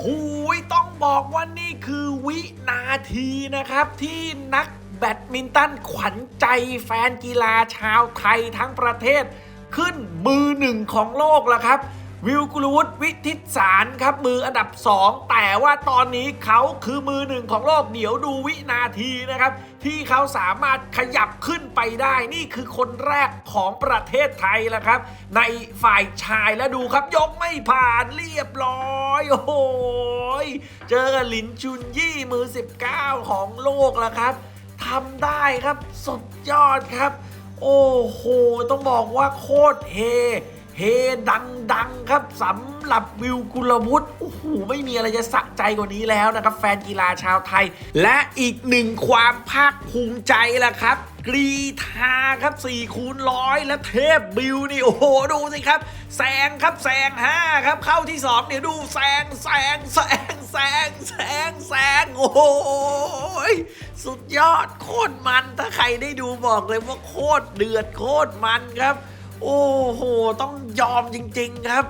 โหต้องบอกว่านี่คือวินาทีนะครับที่นักแบดมินตันขวัญใจแฟนกีฬาชาวไทยทั้งประเทศ ขึ้นมือหนึ่งของโลกแล้วครับ วิวกุลวุฒิวิทิตสารครับมืออันดับ 2 แต่ว่าตอนนี้เขาคือมือหนึ่งของโลกเดี๋ยวดูวินาทีนะครับ ที่เขาสามารถขยับขึ้นไปได้นี่คือคนแรกของประเทศไทยแล้วครับ ในฝ่ายชายแล้วดูครับยกไม่ผ่านเรียบร้อยโอ้โหเจอกับหลินชุนยี่มือ 19 ของโลกแล้วครับทำได้ครับสุดยอดครับ โอ้โหต้องบอกว่าโคตรเฮ เฮดังๆครับสำหรับวิวกุลวุฒิโอ้โหไม่มีอะไรจะสะใจกว่านี้แล้วนะครับ แฟนกีฬาชาวไทย และอีกหนึ่งความภาคภูมิใจล่ะครับกรีธาครับ4คูณร้อยและเทพบิวนี่ โอ้โห ดูสิครับแซงครับแซง5ครับเข้าที่ 2เดี๋ยวดูแซงแซงแซงแซงแซงแซงโอ้โหสุดยอดโคตรมันถ้าใครได้ดูบอกเลยว่าโคตรเดือดโคตรมันครับ โอ้โห ต้องยอมจริงๆครับ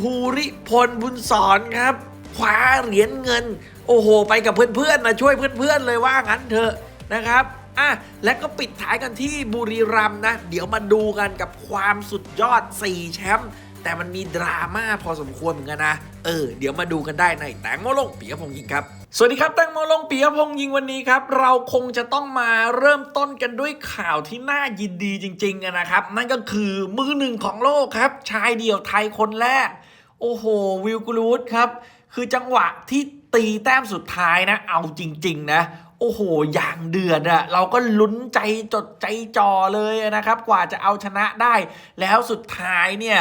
ภูริพลบุญสอนครับคว้าเหรียญเงิน โอ้โห ไปกับเพื่อนๆนะช่วยเพื่อนๆเลยว่างั้นเถอะนะครับอะและก็ปิดท้ายกันที่บุรีรัมนะ เดี๋ยวมาดูกันกับความสุดยอด 4 แชมป์แต่มันมีดราม่าพอสมควรเหมือนกันนะ เออ เดี๋ยวมาดูกันได้ในแตงโมลงปียพงษ์ยิงครับ สวัสดีครับแตงโมลงปียพงษ์ยิงวันนี้ครับ เราคงจะต้องมาเริ่มต้นกันด้วยข่าวที่น่ายินดีจริงๆนะครับ นั่นก็คือมือหนึ่งของโลกครับ ชายเดี่ยวไทยคนแรก โอ้โห วิลกรูดครับ คือจังหวะที่ตีแต้มสุดท้ายนะ เอาจริง ๆ นะ โอ้โห อย่างเดือดอะเราก็ลุ้นใจจดใจจ่อเลยนะครับ กว่าจะเอาชนะได้ แล้วสุดท้ายเนี่ย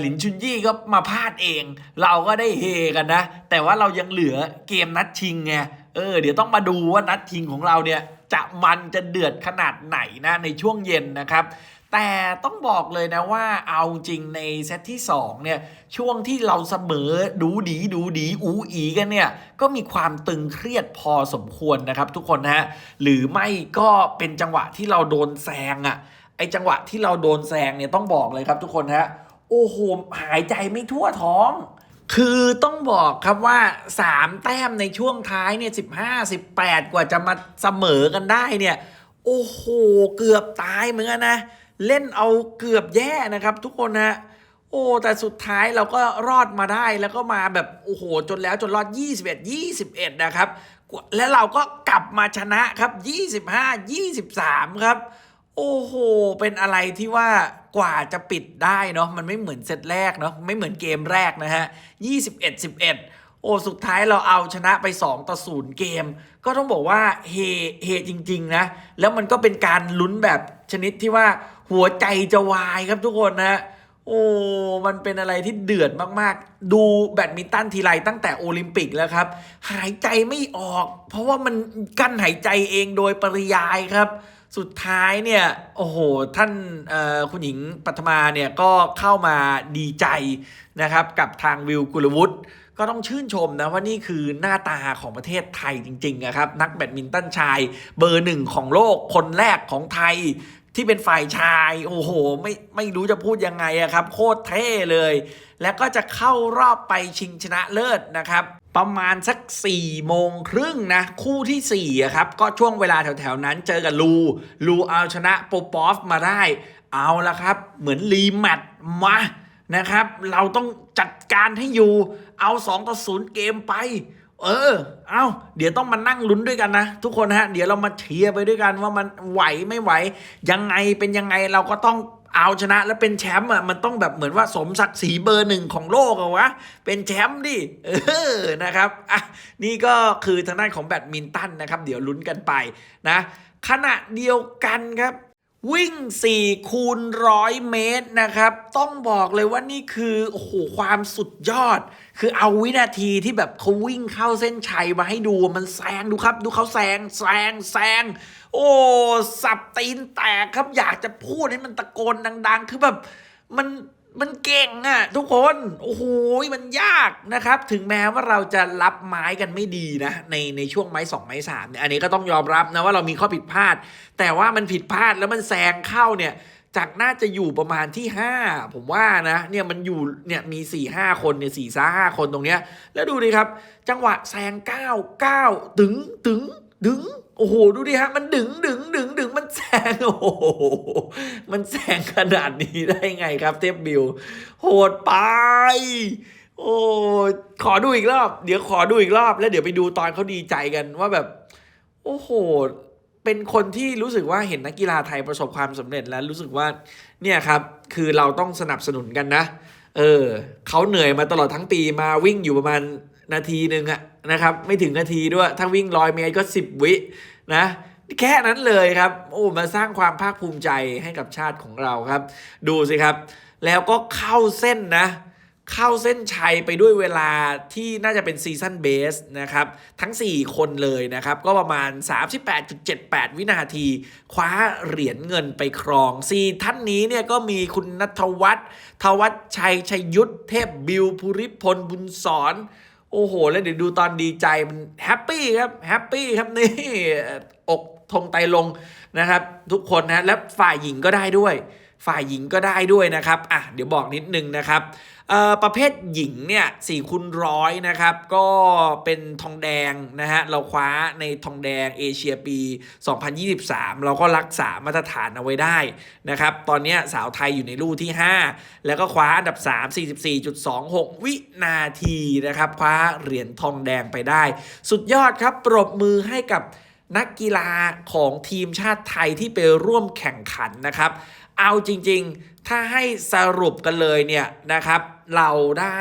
หลินชุนยี่ก็มาพลาดเอง เราก็ได้เฮกันนะ แต่ว่าเรายังเหลือเกมนัดชิงไง เออ เดี๋ยวต้องมาดูว่านัดชิงของเราเนี่ยจะมันจะเดือดขนาดไหนนะในช่วงเย็นนะครับ แต่ต้องบอกเลยนะว่าเอาจริงในเซตที่ 2 เนี่ย ช่วงที่เราเสมอดูดีดูดีอูอีกันเนี่ย ก็มีความตึงเครียดพอสมควรนะครับทุกคนนะฮะหรือไม่ก็เป็นจังหวะที่เราโดนแซงอะ่ะไอจังหวะที่เราโดนแซงเนี่ยต้องบอกเลยครับทุกคนฮะโอ้โหหายใจไม่ทั่วท้องคือต้องบอกครับว่า 3 แต้มในช่วงท้ายเนี่ย15 18กว่าจะมาเสมอกันได้เนี่ย โอ้โห เกือบตายเหมือนกันนะ เล่นเอาเกือบแย่นะครับ ทุกคนนะโอ้แต่สุดท้ายเราก็รอดมาได้แล้วก็มาแบบโอ้โหจนแล้วจนรอด 21 21 นะครับ และเราก็กลับมาชนะครับ 25 23 ครับ โอ้โห เป็นอะไรที่ว่ากว่าจะปิดได้เนาะมันไม่เหมือนเซตแรกเนาะไม่เหมือนเกมแรกนะฮะ 21 11 โอ้สุดท้ายเราเอาชนะไป 2 ต่อ 0 เกม ก็ต้องบอกว่าเฮเฮจริง ๆ นะ แล้วมันก็เป็นการลุ้นแบบชนิดที่ว่า หัวใจจะวายครับทุกคนนะโอ้ มันเป็นอะไรที่เดือดมากๆ ดูแบดมินตันทีไรตั้งแต่โอลิมปิกแล้วครับ หายใจไม่ออก เพราะว่ามันกั้นหายใจเองโดยปริยายครับ สุดท้ายเนี่ย โอ้โห ท่านคุณหญิงปัทมาเนี่ยก็เข้ามาดีใจนะครับ กับทางวิวกุลวุฒิก็ต้องชื่นชมนะว่านี่คือหน้าตาของประเทศไทยจริงๆนะครับ นักแบดมินตันชายเบอร์หนึ่งของโลกคนแรกของไทย ที่เป็นฝ่ายชาย โอ้โห ไม่ไม่รู้จะพูดยังไงอะครับ โคตรเท่เลย แล้วก็จะเข้ารอบไปชิงชนะเลิศนะครับ ประมาณสัก4ี่โมงครึ่งนะ คู่ที่4ครับ ก็ช่วงเวลาแถวๆนั้นเจอกับลู ลูเอาชนะโปปอฟมาได้ เอาละครับ เหมือนรีแมตมานะครับ เราต้องจัดการให้อยู่ เอา2ต่อ0เกมไป เออ เอาเดี๋ยวต้องมานั่งลุ้นด้วยกันนะ ทุกคนฮะ เดี๋ยวเรามาเชียร์ไปด้วยกันว่ามันไหวไม่ไหว ยังไงเป็นยังไงเราก็ต้องเอาชนะแล้วเป็นแชมป์อะมันต้องแบบเหมือนว่าสมศักดิ์ศรีเบอร์หนึ่งของโลกอะวะ เป็นแชมป์ดิ เออนะครับอะนี่ก็คือทางด้านของแบดมินตันนะครับ เดี๋ยวลุ้นกันไปนะ ขณะเดียวกันครับ วิ่ง 4 คูณร้อยเมตรนะครับ ต้องบอกเลยว่านี่คือโอ้โหความสุดยอด คือเอาวินาทีที่แบบเขาวิ่งเข้าเส้นชัยมาให้ดูมันแซงดูครับ ดูเขาแซงแซงแซงโอ้สับตีนแตกครับอยากจะพูดให้มันตะโกนดัง ๆ คือแบบมัน มันเก่งอะทุกคน โอ้โหมันยากนะครับ ถึงแม้ว่าเราจะรับไม้กันไม่ดีนะ ในในช่วงไม้สองไม้สามเนี่ยอันนี้ก็ต้องยอมรับนะว่าเรามีข้อผิดพลาด แต่ว่ามันผิดพลาดแล้วมันแซงเข้าเนี่ยจากน่าจะอยู่ประมาณที่ 5 ผมว่านะเนี่ยมันอยู่เนี่ยมี 4 5 คนเนี่ยสี่ซ่าห้าคนตรงเนี้ยแล้วดูดิครับ จังหวะแซง 9 9ดึงดึง ดึงโอ้โห ดูดิฮะ มันดึงดึงดึงดึงมันแซงโอ้โห มันแซงขนาดนี้ได้ไงครับเทพบิวโหดไป โอ้ขอดูอีกรอบ เดี๋ยวขอดูอีกรอบ แล้วเดี๋ยวไปดูตอนเขาดีใจกันว่าแบบ โอ้โห เป็นคนที่รู้สึกว่าเห็นนักกีฬาไทยประสบความสำเร็จแล้วรู้สึกว่า เนี่ยครับ คือเราต้องสนับสนุนกันนะ เออเขาเหนื่อยมาตลอดทั้งปีมาวิ่งอยู่ประมาณ นาทีหนึ่งอะนะครับ ไม่ถึงนาทีด้วย ถ้าวิ่งร้อยเมตรก็สิบวินะแค่นั้นเลยครับ โอ้มาสร้างความภาคภูมิใจให้กับชาติของเราครับ ดูสิครับ แล้วก็เข้าเส้นนะ เข้าเส้นชัยไปด้วยเวลาที่น่าจะเป็นซีซันเบสนะครับ ทั้ง 4 คนเลยนะครับ ก็ประมาณ 38.78 วินาที คว้าเหรียญเงินไปครอง 4 ท่านนี้เนี่ยก็มีคุณนัทวัฒน์ทวัชชัยชัยยุทธเทพบิวภูริพลบุญสอน โอ้โห แล้วเดี๋ยวดูตอนดีใจมันแฮปปี้ครับแฮปปี้ครับนี่อกทงไตลงนะครับ ทุกคนนะและฝ่ายหญิงก็ได้ด้วย ฝ่ายหญิงก็ได้ด้วยนะครับอะเดี๋ยวบอกนิดนึงนะครับประเภทหญิงเนี่ยสี่คูณร้อยนะครับ ก็เป็นทองแดงนะฮะ เราคว้าในทองแดงเอเชียปี 2023 เราก็รักษามาตรฐานเอาไว้ได้นะครับ ตอนนี้สาวไทยอยู่ในลู่ที่ 5 แล้วก็คว้าอันดับ 3 44.26 วินาทีนะครับ คว้าเหรียญทองแดงไปได้ สุดยอดครับ ปรบมือให้กับ นักกีฬาของทีมชาติไทยที่ไปร่วมแข่งขันนะครับ เอาจริงๆ ถ้าให้สรุปกันเลยเนี่ยนะครับ เราได้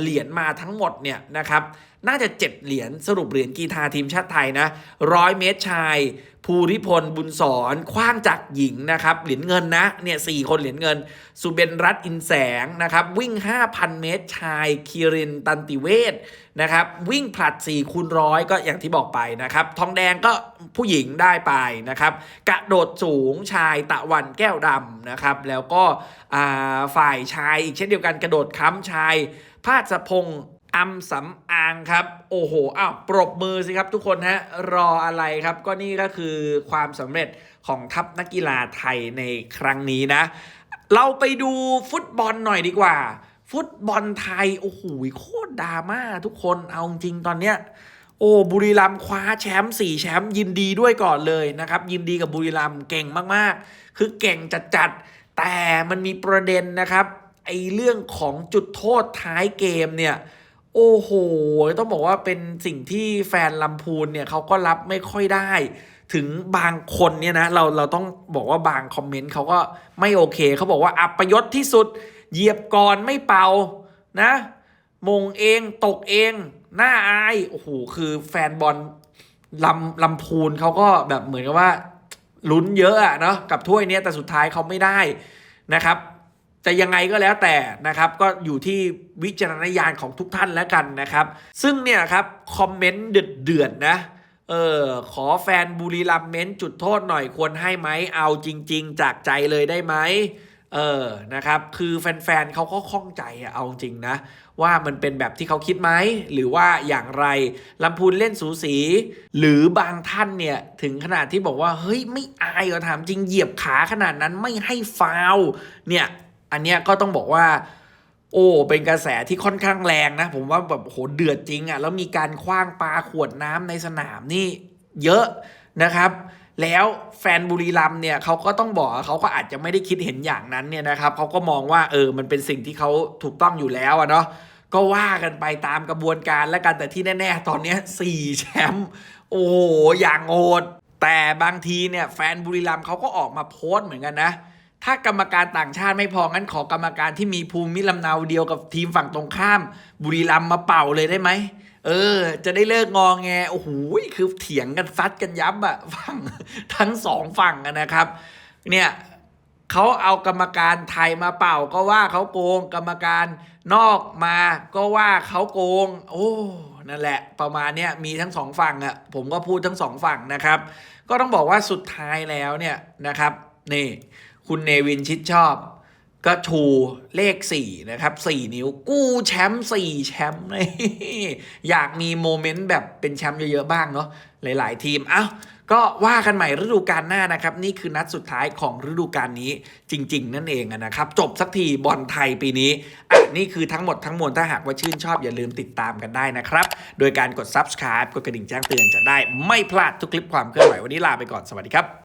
เหรียญมาทั้งหมดเนี่ยนะครับ น่าจะ 7 เหรียญสรุปเหรียญกีฬาทีมชาติไทยนะร้อยเมตรชาย ภูริพลบุญสอนคว้างจากหญิงนะครับเหรียญเงินนะเนี่ยสคนเหรียญเงิน สุเบนรัตอินแสงนะครับวิ่ง 5,000 เมตรชายคีรินตันติเวศนะครับวิ่งผลัด4คูณร้อยก็อย่างที่บอกไปนะครับทองแดงก็ผู้หญิงได้ไปนะครับกระโดดสูงชายตะวันแก้วดำนะครับแล้วก็ฝ่ายชายอีกเช่นเดียวกันกระโดดค้ำชายพาสพงษ์ อำสำอางครับ โอ้โหอ้าวปรบมือสิครับทุกคนฮะรออะไรครับ ก็นี่ก็คือความสำเร็จของทัพนักกีฬาไทยในครั้งนี้นะ เราไปดูฟุตบอลหน่อยดีกว่า ฟุตบอลไทย โอ้โหโคตรดราม่าทุกคนเอาจริงตอนเนี้ยโอ้บุรีรัมย์คว้าแชมป์สี่แชมป์ยินดีด้วยก่อนเลยนะครับ ยินดีกับบุรีรัมย์เก่งมากๆ คือเก่งจัดๆแต่มันมีประเด็นนะครับไอเรื่องของจุดโทษท้ายเกมเนี่ย โอ้โห ต้องบอกว่าเป็นสิ่งที่แฟนลำพูนเนี่ยเขาก็รับไม่ค่อยได้ ถึงบางคนเนี่ยนะเราเราต้องบอกว่าบางคอมเมนต์เขาก็ไม่โอเคเขาบอกว่าอับประยศที่สุด เหยียบก่อนไม่เป่านะมงเองตกเองหน้าอายโอ้โหคือแฟนบอลลำลำพูนเขาก็แบบเหมือนกับว่าลุ้นเยอะอะเนาะกับถ้วยเนี้ยแต่สุดท้ายเขาไม่ได้นะครับ จะยังไงก็แล้วแต่นะครับก็อยู่ที่วิจารณญาณของทุกท่านแล้วกันนะครับ ซึ่งเนี่ยครับคอมเมนต์เดือดๆนะเออขอแฟนบุรีรัมเม้นจุดโทษหน่อยควรให้ไหมเอาจริง ๆ จากใจเลยได้ไหมเออนะครับคือแฟนๆเขาก็ข้องใจอะเอาจริงนะ ว่ามันเป็นแบบที่เขาคิดไหม หรือว่าอย่างไรลำพูนเล่นสูสี หรือบางท่านเนี่ย ถึงขนาดที่บอกว่า เฮ้ย ไม่อายเหรอถามจริงเหยียบขาขนาดนั้นไม่ให้ฟาวเนี่ย อันเนี้ยก็ต้องบอกว่า โอ้ เป็นกระแสที่ค่อนข้างแรงนะ ผมว่าแบบโหเดือดจริงอะ่ะแล้วมีการคว้างปลาขวดน้ำในสนามนี่เยอะนะครับแล้วแฟนบุรีรัมเนี่ยเขาก็ต้องบอกเขาก็อาจจะไม่ได้คิดเห็นอย่างนั้นเนี่ยนะครับเขาก็มองว่าเออมันเป็นสิ่งที่เขาถูกต้องอยู่แล้วอะเนาะก็ว่ากันไปตามกระบวนการแล้วกันแต่ที่แน่ ๆ ตอนนี้สี่แชมป์โอ้โหอย่างโหดแต่บางทีเนี่ยแฟนบุรีรัมเขาก็ออกมาโพสต์เหมือนกันนะ ถ้ากรรมการต่างชาติไม่พองั้นขอกรรมการที่มีภูมิลำเนาเดียวกับทีมฝั่งตรงข้าม บุรีรัมมาเป่าเลยได้ไหมเออ จะได้เลิกงองแงโอ้โหคือเถียงกันซัดกันยับอะฝั่งทั้งสองฝั่งนะครับ เนี่ยเขาเอากรรมการไทยมาเป่าก็ว่าเขาโกง กรรมการนอกมาก็ว่าเขาโกง โอ้นั่นแหละ ประมาณเนี้ยมีทั้งสองฝั่งอะผมก็พูดทั้งสองฝั่งนะครับ ก็ต้องบอกว่าสุดท้ายแล้วเนี่ยนะครับ นี่ คุณเนวินชิดชอบ ก็ชูเลข 4 นะครับ 4 นิ้ว กู้แชมป์4แชมป์นี่อยากมีโมเมนต์แบบเป็นแชมป์เยอะ ๆ บ้างเนาะหลาย ๆ ทีม เอ้าก็ว่ากันใหม่ฤดูกาลหน้านะครับ นี่คือนัดสุดท้ายของฤดูกาลนี้จริง ๆ นั่นเองนะครับ จบสักทีบอลไทยปีนี้อะนี่คือทั้งหมดทั้งมวลถ้าหากว่าชื่นชอบอย่าลืมติดตามกันได้นะครับ โดยการกด subscribe กดกระดิ่งแจ้งเตือนจะได้ไม่พลาดทุกคลิปความเคลื่อนไหววันนี้ลาไปก่อนสวัสดีครับ